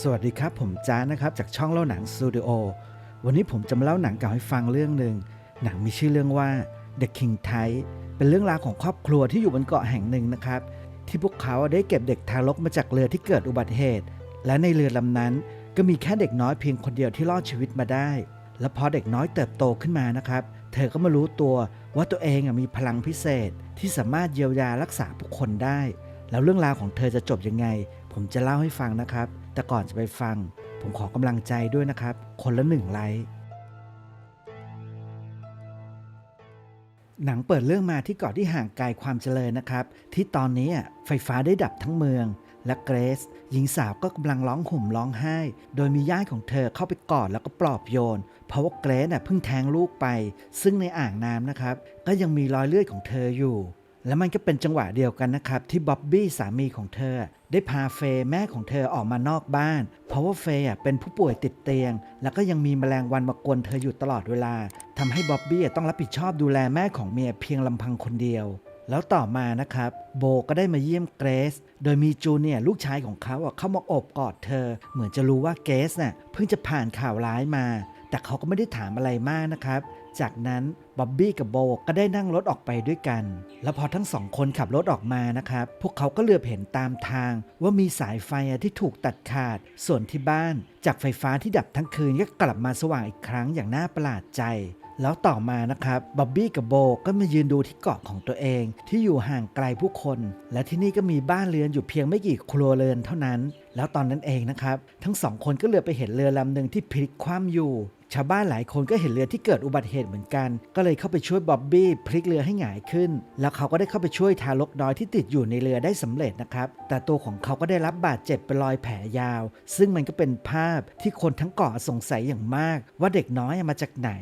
สวัสดีครับ ผมจ้านะครับ จากช่องเล่าหนังสตูดิโอวันนี้ผมจะมาเล่าหนังเก่าให้ฟังเรื่องหนึ่งหนังมีชื่อเรื่องว่า The King Tai เป็นเรื่องราวของครอบครัวที่อยู่บนเกาะแห่งหนึ่งนะครับ ที่พวกเขาได้เก็บเด็กทารกมาจากเรือที่เกิดอุบัติเหตุ และในเรือลำนั้น ก็มีแค่เด็กน้อยเพียงคนเดียวที่รอดชีวิตมาได้ และพอเด็กน้อยเติบโตขึ้นมานะครับ เธอก็มารู้ตัวว่าตัวเองมีพลังพิเศษที่สามารถเยียวยารักษาผู้คนได้ แล้วเรื่องราวของเธอจะจบยังไง ผมจะเล่าให้ฟังนะครับ แต่ก่อนจะไปฟัง ผมขอกำลังใจด้วยนะครับ คนละหนึ่งไลค์หนังเปิดเรื่องมาที่เกาะที่ห่างไกลความเจริญนะครับ ที่ตอนนี้ไฟฟ้าได้ดับทั้งเมือง และเกรซหญิงสาวก็กำลังร้องห่มร้องไห้ โดยมีญาติของเธอเข้าไปกอดแล้วก็ปลอบโยน เพราะว่าเกรซเพิ่งแทงลูกไป ซึ่งในอ่างน้ำนะครับ ก็ยังมีรอยเลือดของเธออยู่ และมันก็เป็นจังหวะเดียวกันนะครับ ที่บ๊อบบี้สามีของเธอ ได้พาเฟย์แม่ของเธอออกมานอกบ้าน เพราะว่าเฟย์เป็นผู้ป่วยติดเตียง แล้วก็ยังมีแมลงวันมากวนเธออยู่ตลอดเวลาทำให้บ๊อบบี้ต้องรับผิดชอบดูแลแม่ของเมียเพียงลำพังคนเดียว แล้วต่อมานะครับ โบก็ได้มาเยี่ยมเกรซโดยมีจูเนียลูกชายของเขาเข้ามาอบกอดเธอ เหมือนจะรู้ว่าเกรซน่ะเพิ่งจะผ่านข่าวร้ายมา แต่เขาก็ไม่ได้ถามอะไรมากนะครับ จากนั้นบ๊อบบี้กับโบก็ได้นั่งรถออกไปด้วยกัน แล้วพอทั้งสองคนขับรถออกมานะครับ พวกเขาก็เหลือบเห็นตามทาง ว่ามีสายไฟที่ถูกตัดขาด ส่วนที่บ้าน จากไฟฟ้าที่ดับทั้งคืนก็กลับมาสว่างอีกครั้งอย่างน่าประหลาดใจแล้วต่อมานะครับบ๊อบบี้กับโบก็มายืนดูที่เกาะของตัวเอง ที่อยู่ห่างไกลผู้คน และที่นี่ก็มีบ้านเรือนอยู่เพียงไม่กี่ครัวเรือนเท่านั้น แล้วตอนนั้นเองนะครับ ทั้งสองคนก็เหลือไปเห็นเรือลำหนึ่งที่พลิกคว่ำอยู่ ชาวบ้านหลายคนก็เห็นเรือที่เกิดอุบัติเหตุเหมือนกัน ก็เลยเข้าไปช่วยบ๊อบบี้พลิกเรือให้หงายขึ้น แล้วเขาก็ได้เข้าไปช่วยทารกน้อยที่ติดอยู่ในเรือได้สำเร็จนะครับ แต่ตัวของเขาก็ได้รับบาดเจ็บเป็นรอยแผลยาว ซึ่งมันก็เป็นภาพที่คนทั้งเกาะสงสัยอย่างมาก ว่าเด็กน้อยมาจากไหน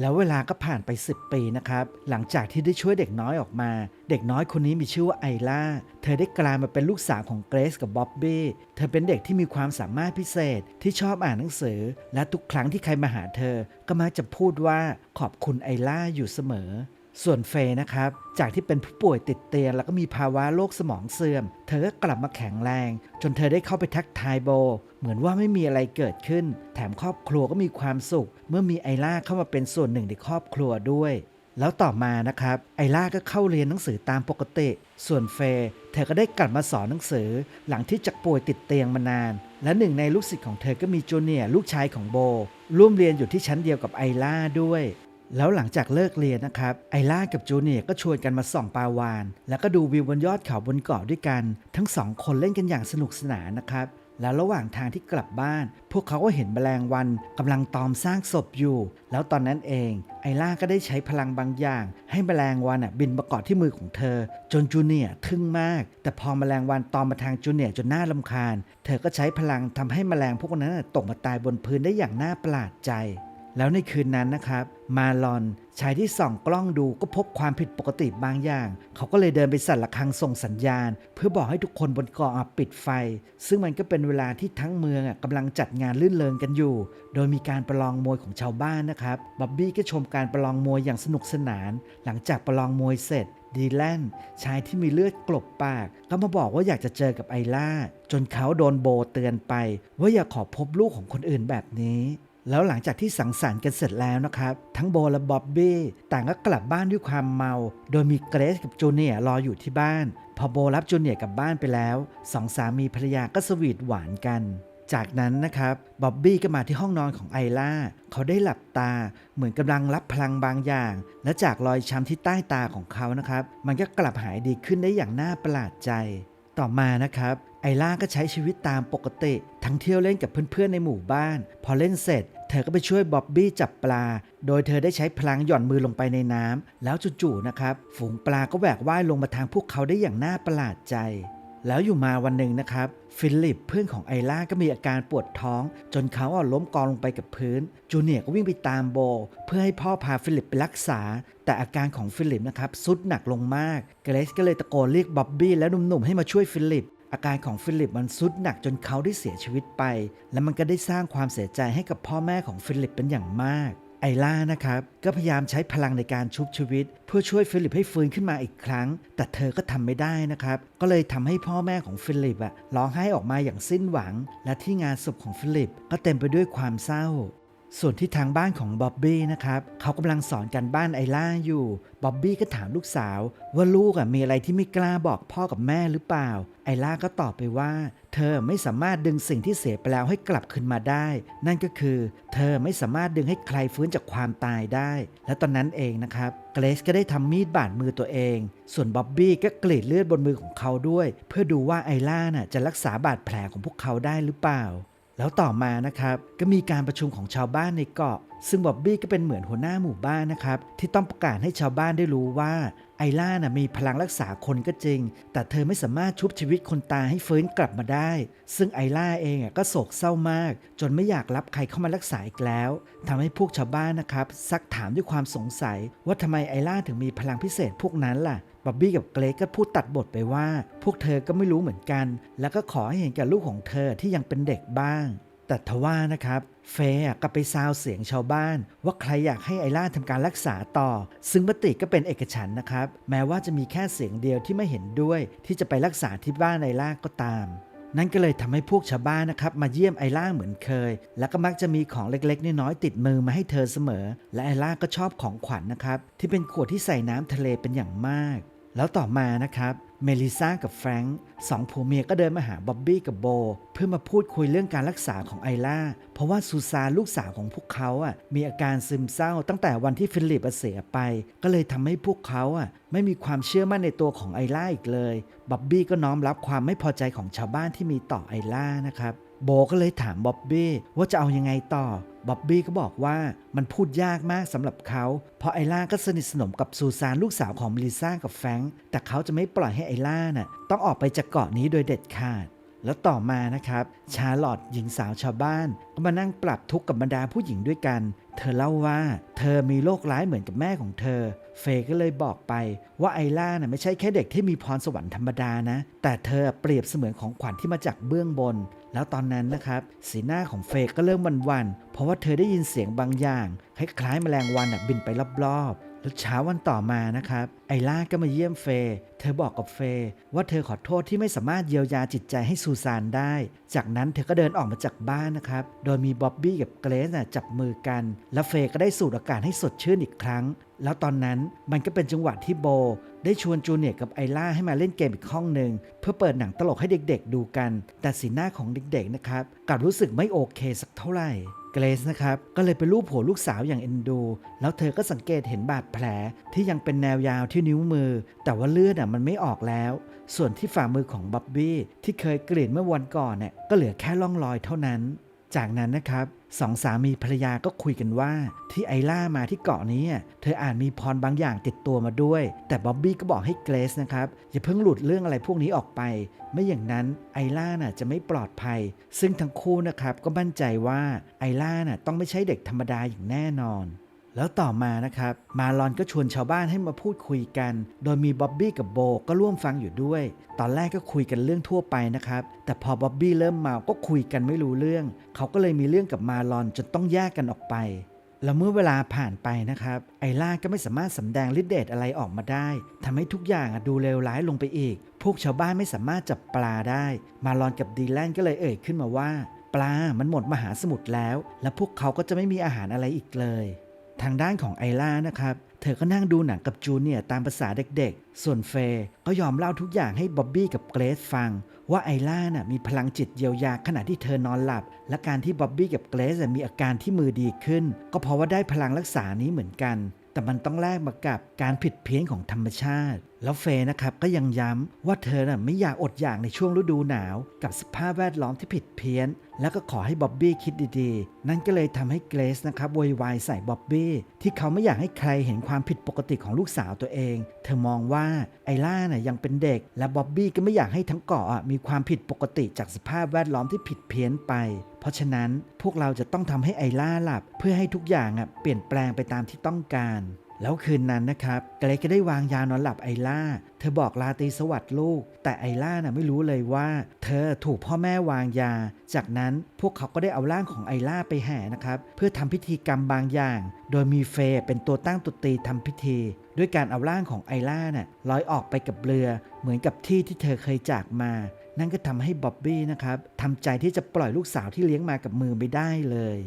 แล้วเวลาก็ผ่านไป 10 ปีนะครับ หลังจากที่ได้ช่วยเด็กน้อยออกมา เด็กน้อยคนนี้มีชื่อว่าไอล่า เธอได้กลายมาเป็นลูกสาวของเกรซกับบ๊อบบี้ เธอเป็นเด็กที่มีความสามารถพิเศษที่ชอบอ่านหนังสือ และทุกครั้งที่ใครมาหาเธอ ก็มักจะพูดว่าขอบคุณไอล่าอยู่เสมอ ส่วนเฟยนะครับ จากที่เป็นผู้ป่วยติดเตียง แล้วก็มีภาวะโรคสมองเสื่อม เธอก็กลับมาแข็งแรง จนเธอได้เข้าไปทักทายโบ เหมือนว่าไม่มีอะไรเกิดขึ้น แถมครอบครัวก็มีความสุข เมื่อมีไอล่าเข้ามาเป็นส่วนหนึ่งในครอบครัวด้วย แล้วต่อมานะครับ ไอล่าก็เข้าเรียนหนังสือตามปกติ ส่วนเฟย์เธอก็ได้กลับมาสอนหนังสือ หลังที่จากป่วยติดเตียงมานาน และหนึ่งในลูกศิษย์ของเธอก็มีจูเนียร์ลูกชายของโบ ร่วมเรียนอยู่ที่ชั้นเดียวกับไอล่าด้วย แล้วหลังจากเลิกเรียนนะครับ ไอล่ากับจูเนียร์ก็ชวนกันมาส่องปลาวาน แล้วก็ดูวิวบนยอดเขาบนเกาะด้วยกัน ทั้งสองคนเล่นกันอย่างสนุกสนานนะครับ แล้วระหว่างทางที่กลับบ้าน พวกเขาก็เห็นแมลงวันกำลังตอมสร้างศพอยู่ แล้วตอนนั้นเอง ไอล่าก็ได้ใช้พลังบางอย่าง ให้แมลงวันอะบินมาเกาะที่มือของเธอ จนจูเนียร์ทึ่งมาก แต่พอแมลงวันตอมมาทางจูเนียร์จนหน่าลำคาญ เธอก็ใช้พลังทำให้แมลงพวกนั้นตกมาตายบนพื้นได้อย่างน่าประหลาดใจ แล้วในคืนนั้นนะครับ มาลอนชายที่ส่องกล้องดูก็พบความผิดปกติบางอย่าง เขาก็เลยเดินไปสั่นระฆังส่งสัญญาณ เพื่อบอกให้ทุกคนบนเกาะปิดไฟ ซึ่งมันก็เป็นเวลาที่ทั้งเมืองกำลังจัดงานลื่นเริงกันอยู่ โดยมีการประลองมวยของชาวบ้านนะครับบ๊อบบี้ก็ชมการประลองมวยอย่างสนุกสนาน หลังจากประลองมวยเสร็จดีแลนชายที่มีเลือดกลบปาก ก็มาบอกว่าอยากจะเจอกับไอล่า จนเขาโดนโบเตือนไป ว่าอย่าขอพบลูกของคนอื่นแบบนี้ แล้วหลังจากที่สังสรรค์กันเสร็จแล้วนะครับ ทั้งโบและบ๊อบบี้ต่างก็กลับบ้านด้วยความเมา โดยมีเกรซกับจูเนียร์รออยู่ที่บ้าน พอโบรับจูเนียร์กลับบ้านไปแล้วสองสามีภรรยาก็สวีทหวานกัน จากนั้นนะครับบ๊อบบี้ก็มาที่ห้องนอนของไอล่า เขาได้หลับตาเหมือนกำลังรับพลังบางอย่าง และจากรอยช้ำที่ใต้ตาของเขานะครับ มันก็กลับหายดีขึ้นได้อย่างน่าประหลาดใจ ต่อมานะครับ ไอล่าก็ใช้ชีวิตตามปกติ ทั้งเที่ยวเล่นกับเพื่อนๆในหมู่บ้าน พอเล่นเสร็จ เธอก็ไปช่วยบ๊อบบี้จับปลา โดยเธอได้ใช้พลังหย่อนมือลงไปในน้ำแล้วจู่ๆนะครับ ฝูงปลาก็แหวกว่ายลงมาทางพวกเขาได้อย่างน่าประหลาดใจ แล้วอยู่มาวันหนึ่งนะครับ ฟิลิปเพื่อนของไอล่าก็มีอาการปวดท้อง จนเขาอะล้มกองลงไปกับพื้น จูเนียร์ก็วิ่งไปตามโบ เพื่อให้พ่อพาฟิลิปไปรักษา แต่อาการของฟิลิปนะครับสุดหนักลงมาก เกรซก็เลยตะโกนเรียกบ๊อบบี้และหนุ่มๆให้มาช่วยฟิลิป อาการของฟิลิปมันสุดหนักจนเขาได้เสียชีวิตไป และมันก็ได้สร้างความเสียใจให้กับพ่อแม่ของฟิลิปเป็นอย่างมาก ไอล่านะครับ ก็พยายามใช้พลังในการชุบชีวิต เพื่อช่วยฟิลิปให้ฟื้นขึ้นมาอีกครั้ง แต่เธอก็ทำไม่ได้นะครับ ก็เลยทำให้พ่อแม่ของฟิลิปอะร้องไห้ออกมาอย่างสิ้นหวัง และที่งานศพของฟิลิปก็เต็มไปด้วยความเศร้า ส่วนที่ทางบ้านของบ๊อบบี้นะครับเขากำลังสอนกันบ้านไอล่าอยู่บ๊อบบี้ก็ถามลูกสาว ว่าลูกอะมีอะไรที่ไม่กล้าบอกพ่อกับแม่หรือเปล่า ไอล่าก็ตอบไปว่า เธอไม่สามารถดึงสิ่งที่เสียไปแล้วให้กลับคืนมาได้ นั่นก็คือ เธอไม่สามารถดึงให้ใครฟื้นจากความตายได้ และตอนนั้นเองนะครับเกรซก็ได้ทำมีดบาดมือตัวเอง ส่วนบ๊อบบี้ก็กรีดเลือดบนมือของเขาด้วย เพื่อดูว่าไอล่าน่ะจะรักษาบาดแผลของพวกเขาได้หรือเปล่า แล้วต่อมานะครับก็มีการประชุมของชาวบ้านในเกาะ ซึ่งบ๊อบบี้ก็เป็นเหมือนหัวหน้าหมู่บ้านนะครับที่ต้องประกาศให้ชาวบ้านได้รู้ว่าไอล่าน่ะมีพลังรักษาคนก็จริง แต่เธอไม่สามารถชุบชีวิตคนตายให้ฟื้นกลับมาได้ ซึ่งไอล่าเองก็โศกเศร้ามาก จนไม่อยากรับใครเข้ามารักษาอีกแล้วทำให้พวกชาวบ้านนะครับซักถามด้วยความสงสัยว่าทำไมไอล่าถึงมีพลังพิเศษพวกนั้นล่ะ อบบี้กับเกรกก็พูดตัดบทไปว่า พวกเธอก็ไม่รู้เหมือนกัน แล้วก็ขอให้เห็นแก่ลูกของเธอที่ยังเป็นเด็กบ้าง แต่ทว่านะครับเฟย์ก็ไปซาวเสียงชาวบ้าน ว่าใครอยากให้ไอล่าทำการรักษาต่อ ซึ่งมติก็เป็นเอกฉันนะครับ แม้ว่าจะมีแค่เสียงเดียวที่ไม่เห็นด้วย ที่จะไปรักษาที่บ้านไอล่าก็ตามนั่นก็เลยทำให้พวกชาวบ้านนะครับมาเยี่ยมไอล่าเหมือนเคย แล้วก็มักจะมีของเล็กๆน้อยๆติดมือมาให้เธอเสมอ และไอล่าก็ชอบของขวัญนะครับ ที่เป็นขวดที่ใส่น้ำทะเลเป็นอย่างมาก แล้วต่อมานะครับเมลิซากับแฟรงค์สองผัวเมียก็เดินมาหาบ๊อบบี้กับโบ เพื่อมาพูดคุยเรื่องการรักษาของไอล่า เพราะว่าซูซานลูกสาวของพวกเขาอะมีอาการซึมเศร้าตั้งแต่วันที่ฟิลิปเสียไป ก็เลยทำให้พวกเขาอะไม่มีความเชื่อมั่นในตัวของไอล่าอีกเลยบ๊อบบี้ก็น้อมรับความไม่พอใจของชาวบ้านที่มีต่อไอล่านะครับ โบก็เลยถามบ๊อบบี้ว่าจะเอายังไงต่อ บ๊อบบี้ก็บอกว่ามันพูดยากมากสำหรับเขา เพราะไอล่าก็สนิทสนมกับซูซานลูกสาวของมิลิซ่ากับแฟงแต่เขาจะไม่ปล่อยให้ไอล่าน่ะต้องออกไปจากเกาะนี้โดยเด็ดขาด แล้วต่อมานะครับ ชาร์ลอตหญิงสาวชาวบ้านก็มานั่งปรับทุกข์กับบรรดาผู้หญิงด้วยกัน เธอเล่าว่า เธอมีโรคร้ายเหมือนกับแม่ของเธอ เฟยก็เลยบอกไปว่าไอล่าน่ะไม่ใช่แค่เด็กที่มีพรสวรรค์ธรรมดานะ แต่เธอเปรียบเสมือนของขวัญที่มาจากเบื้องบน แล้วตอนนั้นนะครับสีหน้าของเฟยก็เริ่มวันๆเพราะว่าเธอได้ยินเสียงบางอย่างคล้ายๆแมลงวันน่ะบินไปรอบๆ แล้วเช้าวันต่อมานะครับ ไอล่าก็มาเยี่ยมเฟย์เธอบอกกับเฟย์ว่าเธอขอโทษที่ไม่สามารถเยียวยาจิตใจให้ซูซานได้ จากนั้นเธอก็เดินออกมาจากบ้านนะครับ โดยมีบ๊อบบี้กับเกรซนะจับมือกัน แล้วเฟย์ก็ได้สูดอากาศให้สดชื่นอีกครั้ง แล้วตอนนั้นมันก็เป็นจังหวะที่โบ ได้ชวนจูเนียกับไอล่าให้มาเล่นเกมอีกห้องหนึ่งเพื่อเปิดหนังตลกให้เด็กๆดูกัน แต่สีหน้าของเด็กๆนะครับกลับรู้สึกไม่โอเคสักเท่าไหร่ เกรซนะครับ ก็เลยไปรูปหัวลูกสาวอย่างเอ็นดู แล้วเธอก็สังเกตเห็นบาดแผลที่ยังเป็นแนวยาวที่นิ้วมือ แต่ว่าเลือดอะมันไม่ออกแล้ว ส่วนที่ฝ่ามือของบ๊อบบี้ที่เคยกรีดเมื่อวันก่อนเนี่ยก็เหลือแค่ร่องรอยเท่านั้น จากนั้นนะครับสองสามีภรรยาก็คุยกันว่าที่ไอล่ามาที่เกาะนี้ เธออาจมีพรบางอย่างติดตัวมาด้วย แต่บ๊อบบี้ก็บอกให้เกรซนะครับ อย่าเพิ่งหลุดเรื่องอะไรพวกนี้ออกไป ไม่อย่างนั้นไอล่าน่ะจะไม่ปลอดภัย ซึ่งทั้งคู่นะครับก็มั่นใจว่าไอล่าน่ะต้องไม่ใช่เด็กธรรมดาอย่างแน่นอน แล้วต่อมานะครับ มาลอนก็ชวนชาวบ้านให้มาพูดคุยกัน โดยมีบ๊อบบี้กับโบก็ร่วมฟังอยู่ด้วย ตอนแรกก็คุยกันเรื่องทั่วไปนะครับ แต่พอบ๊อบบี้เริ่มเมาก็คุยกันไม่รู้เรื่อง เขาก็เลยมีเรื่องกับมาลอนจนต้องแยกกันออกไป แล้วเมื่อเวลาผ่านไปนะครับ ไอล่าก็ไม่สามารถสำแดงฤทธิ์เดชอะไรออกมาได้ทำให้ทุกอย่างดูเลวร้ายลงไปอีก พวกชาวบ้านไม่สามารถจับปลาได้ มาลอนกับดีแลนก็เลยเอ่ยขึ้นมาว่า ปลา มันหมดมหาสมุทรแล้ว และพวกเขาก็จะไม่มีอาหารอะไรอีกเลย ทางด้านของไอล่านะครับ เธอก็นั่งดูหนังกับจูเนียตามภาษาเด็กๆ ส่วนเฟย์ก็ยอมเล่าทุกอย่างให้บ๊อบบี้กับเกรซฟัง ว่าไอล่าน่ะมีพลังจิตเยียวยาขณะที่เธอนอนหลับ และการที่บ๊อบบี้กับเกรซมีอาการที่มือดีขึ้น ก็เพราะว่าได้พลังรักษานี้เหมือนกันแต่มันต้องแลกมากับการผิดเพี้ยนของธรรมชาติ แล้วเฟย์นะครับก็ยังย้ำว่าเธอน่ะไม่อยากอดอยากในช่วงฤดูหนาว กับสภาพแวดล้อมที่ผิดเพี้ยน แล้วก็ขอให้บ๊อบบี้คิดดีๆ นั่นก็เลยทำให้เกรซนะครับโวยวายใส่บ๊อบบี้ที่เขาไม่อยากให้ใครเห็นความผิดปกติของลูกสาวตัวเอง เธอมองว่าไอล่าน่ะยังเป็นเด็ก และบ๊อบบี้ก็ไม่อยากให้ทั้งเกาะอะมีความผิดปกติจากสภาพแวดล้อมที่ผิดเพี้ยนไป เพราะฉะนั้นพวกเราจะต้องทำให้ไอล่าหลับ เพื่อให้ทุกอย่างอะเปลี่ยนแปลงไปตามที่ต้องการ แล้วคืนนั้นนะครับเกรกก็ได้วางยานอนหลับไอล่า เธอบอกลาตีสวัสดิ์ลูก แต่ไอล่าน่ะไม่รู้เลยว่า เธอถูกพ่อแม่วางยา จากนั้นพวกเขาก็ได้เอาร่างของไอล่าไปแห่นะครับ เพื่อทำพิธีกรรมบางอย่าง โดยมีเฟย์เป็นตัวตั้งตุตีทำพิธี ด้วยการเอาร่างของไอล่าน่ะลอยออกไปกับเรือ เหมือนกับที่ที่เธอเคยจากมา นั่นก็ทำให้บ๊อบบี้นะครับทำใจที่จะปล่อยลูกสาวที่เลี้ยงมากับมือไม่ได้เลย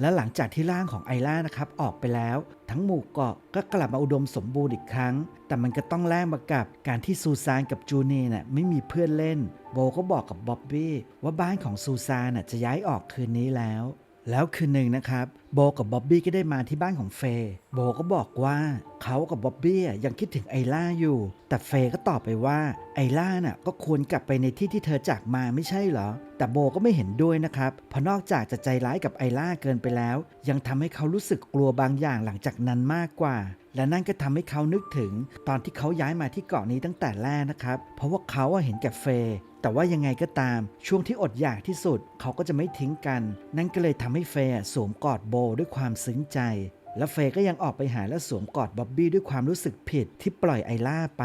และหลังจากที่ร่างของไอล่านะครับออกไปแล้ว ทั้งหมู่เกาะก็กลับมาอุดมสมบูรณ์อีกครั้ง แต่มันก็ต้องแลกมากับการที่ซูซานกับจูเนียร์น่ะไม่มีเพื่อนเล่น โบก็บอกกับบ๊อบบี้ว่าบ้านของซูซานน่ะจะย้ายออกคืนนี้แล้ว แล้วคืนหนึ่งนะครับ โบกับบ๊อบบี้ก็ได้มาที่บ้านของเฟย์โบก็บอกว่าเขากับบ๊อบบี้ยังคิดถึงไอล่าอยู่ แต่เฟย์ก็ตอบไปว่าไอล่าน่ะก็ควรกลับไปในที่ที่เธอจากมาไม่ใช่เหรอ แต่โบก็ไม่เห็นด้วยนะครับเพราะนอกจากจะใจร้ายกับไอล่าเกินไปแล้ว ยังทำให้เขารู้สึกกลัวบางอย่างหลังจากนั้นมากกว่า และนั่นก็ทำให้เขานึกถึง ตอนที่เขาย้ายมาที่เกาะนี้ตั้งแต่แรกนะครับ เพราะว่าเขาเห็นแก่เฟย์แต่ว่ายังไงก็ตาม ช่วงที่อดอยากที่สุด เขาก็จะไม่ทิ้งกัน นั่นก็เลยทำให้เฟย์สวมกอดโบด้วยความซึ้งใจ และเฟยก็ยังออกไปหาและสวมกอดบ๊อบบี้ด้วยความรู้สึกผิดที่ปล่อยไอล่าไป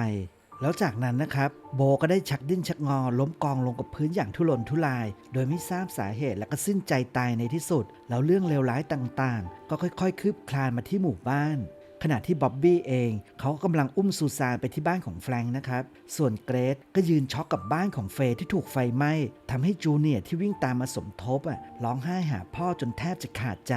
แล้วจากนั้นนะครับ โบก็ได้ชักดิ้นชักงอ ล้มกองลงกับพื้นอย่างทุรนทุราย โดยไม่ทราบสาเหตุและก็สิ้นใจตายในที่สุด แล้วเรื่องเลวร้ายต่างๆ ก็ค่อยๆ คืบคลานมาที่หมู่บ้าน ขณะที่บ๊อบบี้เองเขากำลังอุ้มซูซานไปที่บ้านของแฟรงค์นะครับ ส่วนเกรซก็ยืนช็อกกับบ้านของเฟย์ที่ถูกไฟไหม้ทำให้จูเนียร์ที่วิ่งตามมาสมทบอะร้องไห้หาพ่อจนแทบจะขาดใจ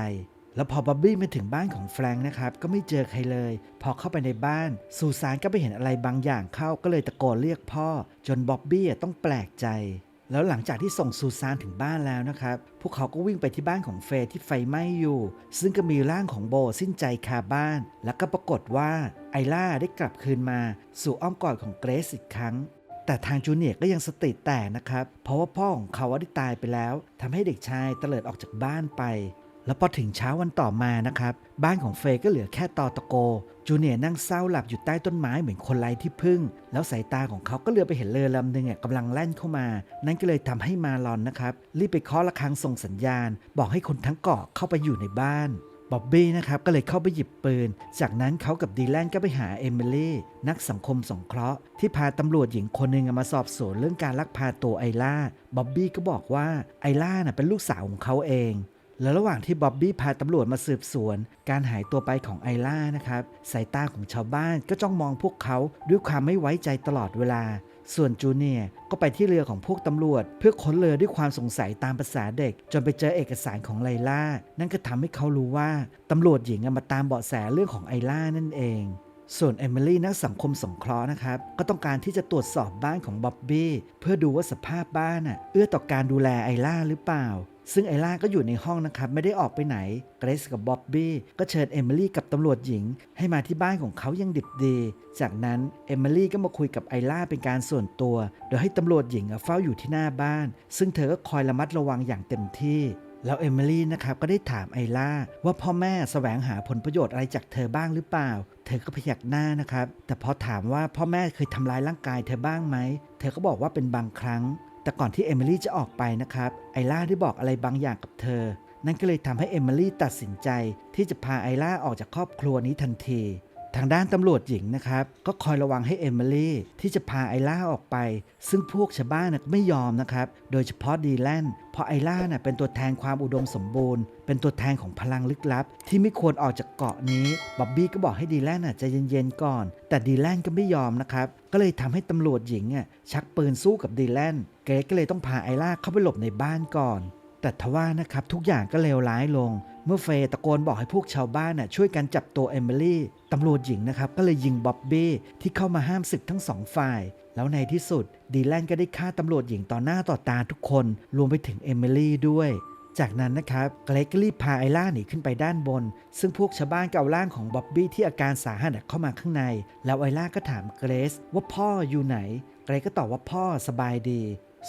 แล้วพอบ๊อบบี้มาถึงบ้านของแฟรงค์นะครับก็ไม่เจอใครเลย พอเข้าไปในบ้านซูซานก็ไปเห็นอะไรบางอย่างเข้าก็เลยตะโกนเรียกพ่อ จนบ๊อบบี้ต้องแปลกใจ แล้วหลังจากที่ส่งซูซานถึงบ้านแล้วนะครับ พวกเขาก็วิ่งไปที่บ้านของเฟย์ที่ไฟไหม้อยู่ ซึ่งก็มีร่างของโบสิ้นใจคาบ้าน แล้วก็ปรากฏว่าไอล่าได้กลับคืนมา สู่อ้อมกอดของเกรซอีกครั้ง แต่ทางจูเนียร์ก็ยังสติแตกนะครับ เพราะว่าพ่อของเขาได้ตายไปแล้วทำให้เด็กชายเตลิดออกจากบ้านไป แล้วพอถึงเช้าวันต่อมานะครับ บ้านของเฟย์ก็เหลือแค่ตอตะโก จูเนียร์นั่งเศร้าหลับอยู่ใต้ต้นไม้เหมือนคนไร้ที่พึ่ง แล้วสายตาของเขาก็เลือไปเห็นเรือลำหนึ่งกำลังแล่นเข้ามา นั่นก็เลยทำให้มาลอนนะครับ รีบไปเคาะระฆังส่งสัญญาณ บอกให้คนทั้งเกาะเข้าไปอยู่ในบ้านบ๊อบบี้นะครับก็เลยเข้าไปหยิบปืน จากนั้นเขากับดีแลนก็ไปหาเอมิลี่นักสังคมสงเคราะห์ที่พาตำรวจหญิงคนหนึ่งมาสอบสวนเรื่องการลักพาตัวไอล่าบ๊อบบี้ก็บอกว่าไอล่าน่ะเป็นลูกสาวของเขาเอง แล้วระหว่างที่บ๊อบบี้พาตำรวจมาสืบสวน การหายตัวไปของไอล่านะครับสายตาของชาวบ้านก็จ้องมองพวกเขาด้วยความไม่ไว้ใจตลอดเวลา ส่วนจูเนียร์ก็ไปที่เรือของพวกตำรวจ เพื่อค้นเรือด้วยความสงสัยตามภาษาเด็ก จนไปเจอเอกสารของไลล่า นั่นก็ทำให้เขารู้ว่าตำรวจหญิงมาตามเบาะแสเรื่องของไอล่านั่นเองส่วนเอมิลี่นักสังคมสงเคราะห์นะครับ ก็ต้องการที่จะตรวจสอบบ้านของบ๊อบบี้เพื่อดูว่าสภาพบ้านน่ะเอื้อต่อการดูแลไอล่าหรือเปล่า ซึ่งไอล่าก็อยู่ในห้องนะครับ ไม่ได้ออกไปไหน เกรซกับบ๊อบบี้ก็เชิญเอมิลี่กับตำรวจหญิง ให้มาที่บ้านของเขายังดิบดี จากนั้นเอมิลี่ก็มาคุยกับไอล่าเป็นการส่วนตัว โดยให้ตำรวจหญิงเฝ้าอยู่ที่หน้าบ้าน ซึ่งเธอก็คอยระมัดระวังอย่างเต็มที่แล้วเอมิลี่นะครับก็ได้ถามไอล่าว่าพ่อแม่แสวงหาผลประโยชน์อะไรจากเธอบ้างหรือเปล่า เธอก็พยักหน้านะครับ แต่พอถามว่าพ่อแม่เคยทำร้ายร่างกายเธอบ้างไหม เธอก็บอกว่าเป็นบางครั้ง แต่ก่อนที่เอมิลี่จะออกไปนะครับไอล่าได้บอกอะไรบางอย่างกับเธอ นั่นก็เลยทำให้เอมิลี่ตัดสินใจที่จะพาไอล่าออกจากครอบครัวนี้ทันที ทางด้านตำรวจหญิงนะครับ ก็คอยระวังให้เอมิลี่ที่จะพาไอล่าออกไป ซึ่งพวกชาวบ้านนะไม่ยอมนะครับ โดยเฉพาะดีแลนเพราะไอล่าน่ะเป็นตัวแทนความอุดมสมบูรณ์ เป็นตัวแทนของพลังลึกลับ ที่ไม่ควรออกจากเกาะนี้บ๊อบบี้ก็บอกให้ดีแลนน่ะใจเย็นๆก่อน แต่ดีแลนก็ไม่ยอมนะครับ ก็เลยทำให้ตำรวจหญิงอะชักปืนสู้กับดีแลนเกรกก็เลยต้องพาไอล่าเข้าไปหลบในบ้านก่อนแต่ทว่านะครับทุกอย่างก็เลวร้ายลง เมื่อเฟย์ตะโกนบอกให้พวกชาวบ้านน่ะช่วยกันจับตัวเอมิลี่ตำรวจหญิงนะครับก็เลยยิงบ๊อบบี้ที่เข้ามาห้ามศึกทั้งสองฝ่าย แล้วในที่สุดดีแลนก็ได้ฆ่าตำรวจหญิงต่อหน้าต่อตาทุกคน รวมไปถึงเอมิลี่ด้วยจากนั้นนะครับเกรกก็รีบพาไอล่าหนีขึ้นไปด้านบน ซึ่งพวกชาวบ้านก็เอาร่างของบ๊อบบี้ที่อาการสาหัสเข้ามาข้างใน แล้วไอล่าก็ถามเกรซว่าพ่ออยู่ไหน เกรกก็ตอบว่าพ่อสบายดี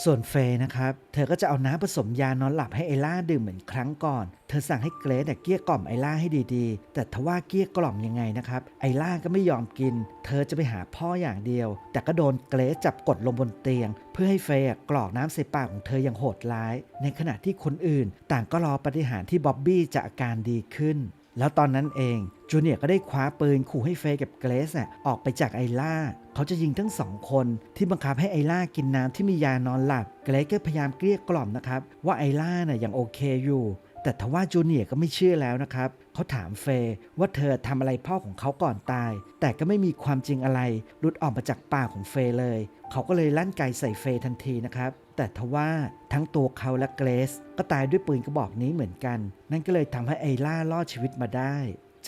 ส่วนเฟย์นะครับ เธอก็จะเอาน้ำผสมยานอนหลับให้ไอล่าดื่มเหมือนครั้งก่อน เธอสั่งให้เกรซเนี่ยเกลี้ยกล่อมไอล่าให้ดีๆ แต่ทว่าเกี้ยกล่อมยังไงนะครับ ไอล่าก็ไม่ยอมกิน เธอจะไปหาพ่ออย่างเดียว แต่ก็โดนเกรซจับกดลงบนเตียง เพื่อให้เฟย์กรอกน้ำใส่ปากของเธออย่างโหดร้าย ในขณะที่คนอื่น ต่างก็รอปฏิหารที่บ๊อบบี้จะอาการดีขึ้นแล้วตอนนั้นเองจูเนียร์ก็ได้คว้าปืนขู่ให้เฟย์กับเกรซออกไปจากไอล่า เขาจะยิงทั้งสองคนที่บังคับให้ไอล่ากินน้ำที่มียานอนหลับเกรซก็พยายามเกลี้ยกล่อมนะครับว่าไอล่าน่ะยังโอเคอยู่ แต่ทว่าจูเนียก็ไม่เชื่อแล้วนะครับเขาถามเฟย์ว่าเธอทำอะไรพ่อของเขาก่อนตาย แต่ก็ไม่มีความจริงอะไรหลุดออกมาจากปากของเฟย์เลย เขาก็เลยลั่นไกใส่เฟย์ทันทีนะครับแต่ทว่าทั้งตัวเขาและเกรซก็ตายด้วยปืนกระบอกนี้เหมือนกัน นั่นก็เลยทำให้ไอล่ารอดชีวิตมาได้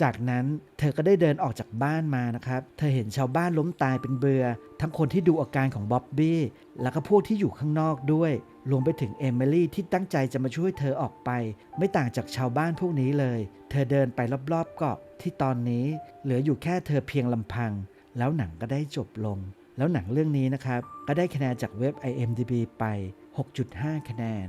จากนั้นเธอก็ได้เดินออกจากบ้านมานะครับ เธอเห็นชาวบ้านล้มตายเป็นเบือ ทั้งคนที่ดูอาการของบ๊อบบี้ แล้วก็พวกที่อยู่ข้างนอกด้วย รวมไปถึงเอมิลี่ที่ตั้งใจจะมาช่วยเธอออกไป ไม่ต่างจากชาวบ้านพวกนี้เลย เธอเดินไปรอบๆเกาะที่ตอนนี้ เหลืออยู่แค่เธอเพียงลำพัง แล้วหนังก็ได้จบลง แล้วหนังเรื่องนี้นะครับ ก็ได้คะแนนจากเว็บ IMDb ไป 6.5 คะแนน